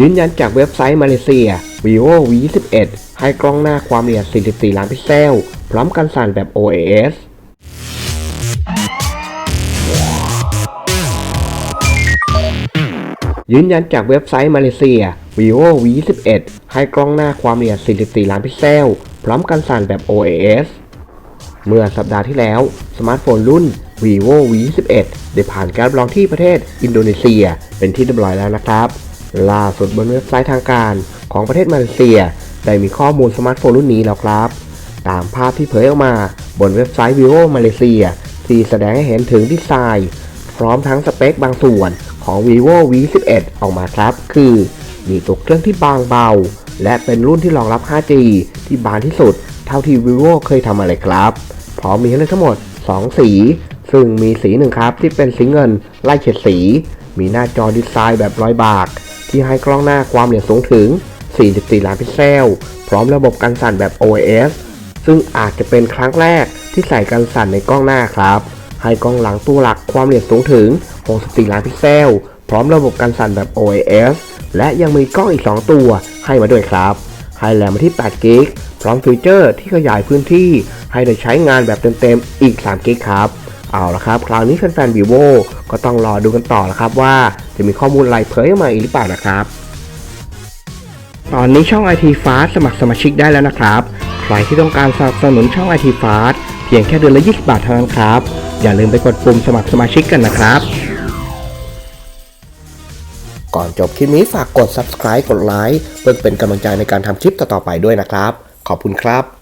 ยืนยันจากเว็บไซต์มาเลเซีย vivo v 2 1ให้กล้องหน้าความละเอียด 44 ล้านพิกเซล พร้อมกันสั่นแบบ OAS ยืนยันจากเว็บไซต์มาเลเซีย vivo v 2 1ให้กล้องหน้าความละเอียด 44 ล้านพิกเซล พร้อมกันสั่นแบบ OAS เมื่อสัปดาห์ที่แล้ว สมาร์ทโฟนรุ่น vivo v 2 1ได้ผ่านการรับรองที่ประเทศอินโดนีเซีย เป็นที่เรียบร้อยแล้วนะครับ ล่าสุดบนเว็บไซต์ทางการของประเทศมาเลเซีย ได้มีข้อมูลสมาร์ทโฟนรุ่นนี้แล้วครับ ตามภาพที่เผยออกมาบนเว็บไซต์ vivo มาเลเซียที่แสดงให้เห็นถึงดีไซน์พร้อมทั้งสเปคบางส่วนของ vivo v 1 1ออกมาครับ คือมีตัวเครื่องที่บางเบา และเป็นรุ่นที่รองรับ 5G ที่บางที่สุด เท่าที่ vivo เคยทำมาเลยครับ พร้อมมีให้เลือกทั้งหมด 2 สี ซึ่งมีสีหนึ่งครับที่เป็นสีเงินไล่เฉดสี มีหน้าจอดีไซน์แบบร้อยบาก ที่ให้กล้องหน้าความละเอียดสูงถึง 44 ล้านพิกเซล พร้อมระบบกันสั่นแบบ OIS ซึ่งอาจจะเป็นครั้งแรกที่ใส่กันสั่นในกล้องหน้าครับ ให้กล้องหลังตัวหลักความละเอียดสูงถึง 64 ล้านพิกเซล พร้อมระบบกันสั่นแบบ OIS และยังมีกล้องอีก 2 ตัวให้มาด้วยครับ ให้แรมมาที่8กิก พร้อมฟีเจอร์ที่ขยายพื้นที่ให้ได้ใช้งานแบบเต็มๆ อีก3กิกครับ เอาละครับ คราวนี้แฟนๆ vivo ก็ต้องรอดูกันต่อละครับว่าจะมีข้อมูลอะไรเผยออกมาอีกหรือเปล่านะครับ ตอนนี้ช่อง IT Fast สมัครสมาชิกได้แล้วนะครับ ใครที่ต้องการสนับสนุนช่อง IT Fast เพียงแค่เดือนละ 20 บาทเท่านั้นครับ อย่าลืมไปกดปุ่มสมัครสมาชิกกันนะครับ ก่อนจบคลิปนี้ฝากกด subscribe กดไลค์เพื่อเป็นกำลังใจในการทำคลิปต่อๆไปด้วยนะครับ ขอบคุณครับ